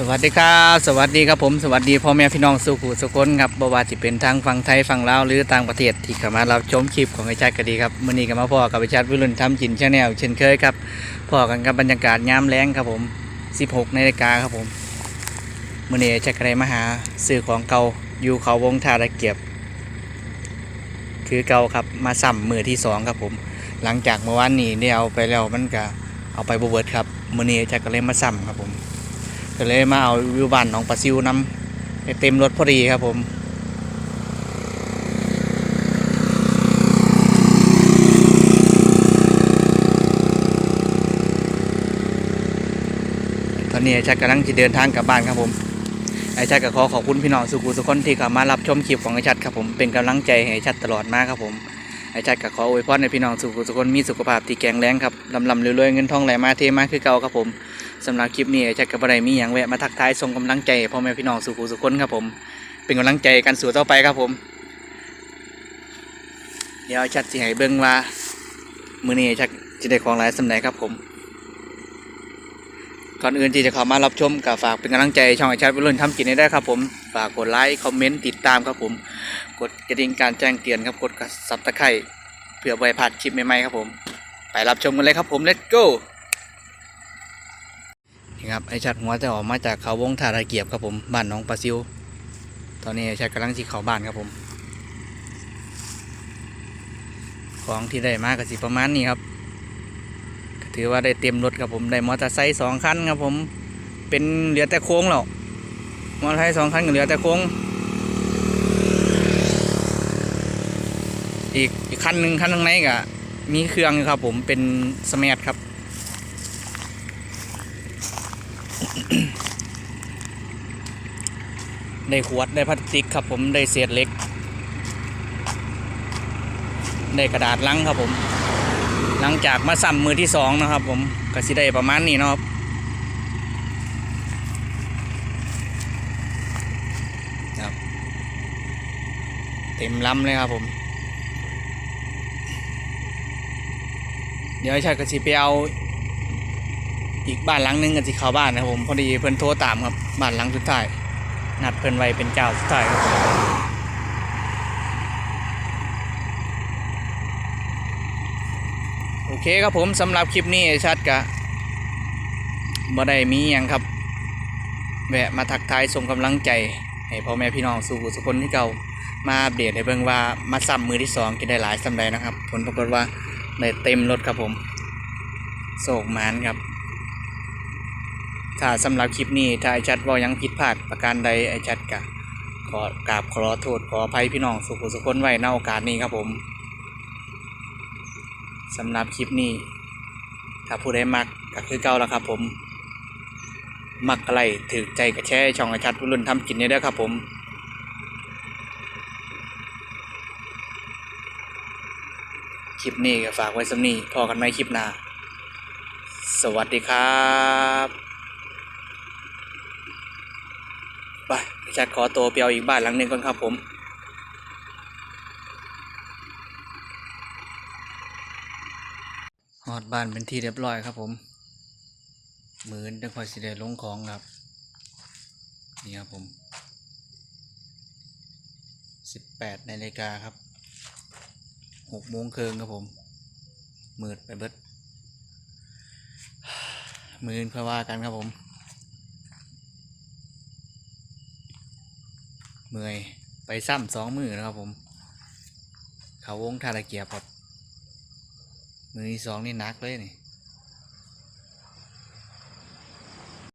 สวัสดีครับสวัสดีครับผมสวัสดีพ่อแม่พี่น้องสุขุสุคนครับบว่าจะเป็นทางฝั่งไทยฝั่งลาวหรือต่างประเทศที่เข้ามารับชมคลิปของไอ้จัดก็ดีครับมื้อนี้ก็มาพ่อกับไอ้จัดวิรุณทำจินชาแนลเช่นเคยครับพ่อกันกับบรรยากาศยามแล้งครับผม 16นาฬิกาครับผมมื้อนี้ไอ้จัดก็ได้มาหาซื้อของเก่าอยู่เขาวงทาตะเกียบ คือเก่าครับมาซ้ำมือที่สองครับผม หลังจากเมื่อวานนี้ได้เอาไปแล้วมันก็เอาไปบ่เบิดครับมื้อนี้ไอ้จัดก็เลยมาซ้ำครับผม ก็เลยมาเอาวิวบ้านหนองปลาซิวนำให้เต็มรถพอดีครับผมตอนนี้ไอชัดกำลังจะเดินทางกลับบ้านครับผม ไอชัดก็ขอขอบคุณพี่น้องสุขุสุคนที่เข้ามารับชมคลิปของไอชัดครับผม เป็นกำลังใจให้ไอชัดตลอดมาครับผม ไอชัดก็ขออวยพรในพี่น้องสุขุสุคนมีสุขภาพที่แข็งแรงครับลำลำรวยๆเงินทองไหลมาเทมาคือเก่าครับผม สำหรับคลิปนี้ไอ้แจ็คกับอะไรมีอย่างแวะมาทักทายส่งกำลังใจพ่อแม่พี่น้องสู่ผู้สุขคนครับผมเป็นกำลังใจกันสู่ต่อไปครับผม เดี๋ยวชัดสิให้เบิ่งว่ามือนี้ชักจะได้ของหลายสำไหนครับผมก่อนอื่นที่จะเข้ามารับชมก็ฝากเป็นกำลังใจช่องไอชัดวิรุณทำกินได้ครับผมฝากกดไลค์คอมเมนต์ติดตามครับผม กดกระดิ่งการแจ้งเตือนครับกดซับตะไคร่เพื่อไว้พลาดคลิปใหม่ๆครับผม ไปรับชมกันเลยครับผม let's go ครับไอชัดหัวจะออกมาจากเขาวงท่าตะเกียบครับผมบ้านน้องปลาซิว ตอนนี้ไอชัดกำลังที่เขาบ้านครับผม ของที่ได้มาก็สิประมาณนี้ครับถือว่าได้เต็มรถครับผมได้มอเตอร์ไซค์สองคันครับผม เป็นเหลือแต่โค้งแล้วมอเตอร์ไซค์สองคันก็เหลือแต่โค้งอีกอีกคันหนึ่งคันหนึ่งไหนก็มีเครื่องครับผมเป็นสมาร์ทครับ ได้ขวดได้พลาสติกครับผมได้เศษเหล็ก ได้กระดาษลังครับผม หลังจากมาซ้ำมือที่สองนะครับ ผมก็สิได้ประมาณนี้เนาะครับครับ เต็มลำเลยครับผม เดี๋ยวไอ้ชายก็สิไปเอา อีกบ้านหลังหนึงกันสิเข้าบ้านนะครับผมพอดีเพิ่นโทรตามครับบ้านหลังสุดท้ายนัดเพิ่นไว้เป็นเจ้าสุดท้ายครับโอเคครับผมสำหรับคลิปนี้ชัดกะบ่ได้มีหยังครับ แวะมาทักทายส่งกำลังใจให้พ่อแม่พี่น้องสู่สุคนที่เก่ามาอัปเดตให้เบิ่งว่ามาซ้ำมือที่สองกินได้หลายซ้ำใดนะครับ ผลปรากฏว่าได้เต็มรถครับผมโศกมานครับ ถ้าสำหรับคลิปนี้ถ้าไอชัดว่ายังผิดพลาดประการใดไอชัดกะขอกราบขอโทษขออภัยพี่น้องสุขุสุขคนไว้ในโอกาสนี้ครับผมสำหรับคลิปนี้ ถ้าผู้ใดมักก็คือเก่าแล้วครับผม มักอะไรถือใจกับแช่ช่องไอชัดรุ่นทำกินนี่เด้อครับผมคลิปนี้ก็ฝากไว้สำนีพอกันไหมคลิปหน้า สวัสดีครับ ไปจะขอตัวไปเอาอีกบ้านหลังหนึ่งก่อนครับผมหอดบ้านเป็นที่เรียบร้อยครับผมหมือนจังคอยสิได้ลงของครับ นี่ครับผมสิบแปดนาฬิกาครับหกโมงครึ่งครับผมมืดไปเบิดมือนค่อยว่ากันครับผม เมื่อยไปซ้ำสองมือนะครับผม เขาวงทาระเกียบครับ มือที่สองนี่หนักเลยนี่